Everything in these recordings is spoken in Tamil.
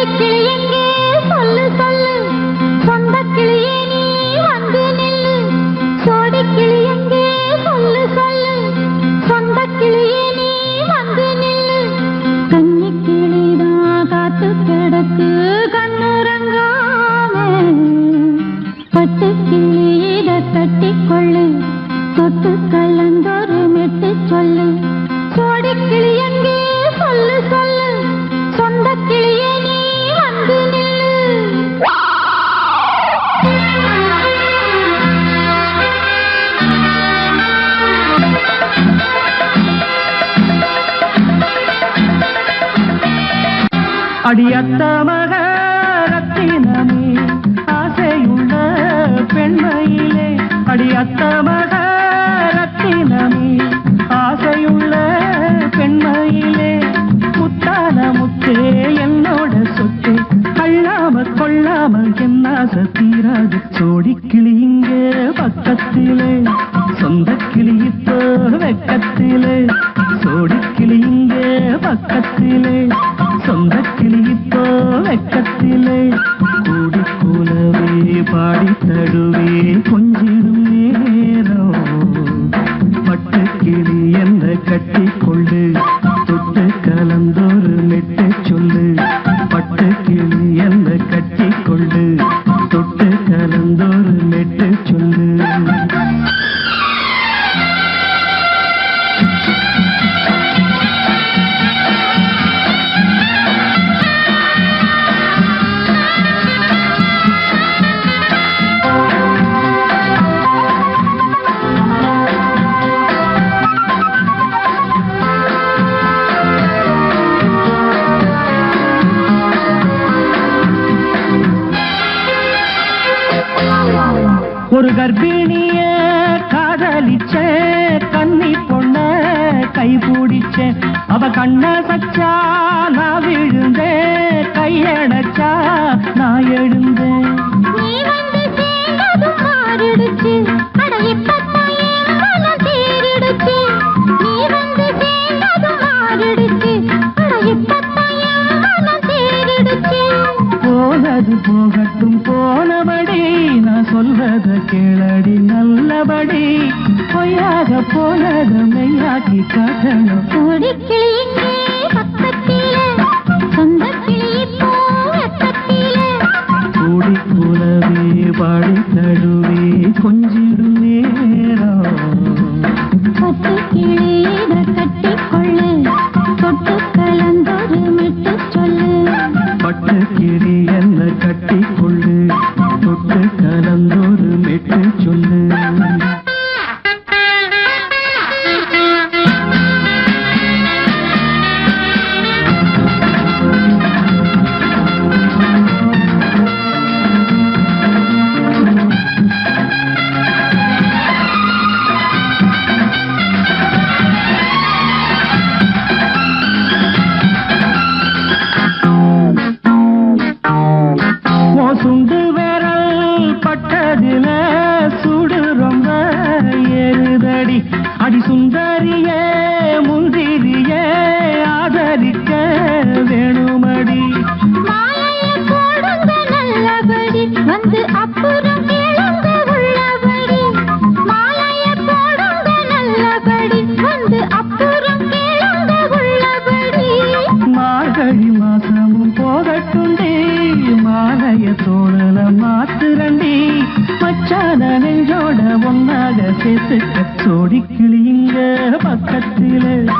அடிக்கிளியின் அடியத்த மகரத்தினமே ஆசையுள்ள பெண்மையிலே அடியத்த மகரத்தினமே ஆசையுள்ள பெண்மையிலே முத்தான முத்தே என்னோட சொத்து கள்ளாம கொள்ளாம என்ன சத்தீராது சோடி கிளி இங்கே பக்கத்திலே சொந்த கிளியித்தோ வெக்கத்திலே சோடி கிளி பக்கத்திலே சொந்த ஒரு கர்ப்பிணிய காதலிச்ச கன்னி பொண்ண கை பிடிச்ச அவ கண்ண சச்சா பொய்யாக போனது மெய்யாக்கி காட்டணும். வச்சான நெஞ்சோட ஒன்னாக சேர்த்து சோடி கிளியுங்க பக்கத்தில.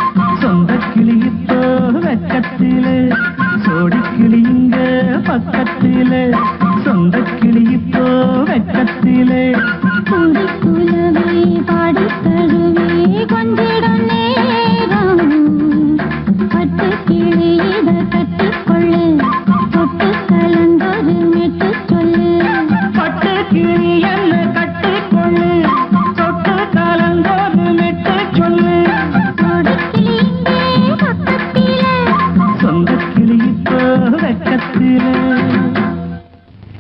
சொந்த கிளியிட்டோ வெக்கத்தில. சோடி கிளியுங்க பக்கத்தில. சொந்த கிளியிட்டோ வெக்கத்திலே.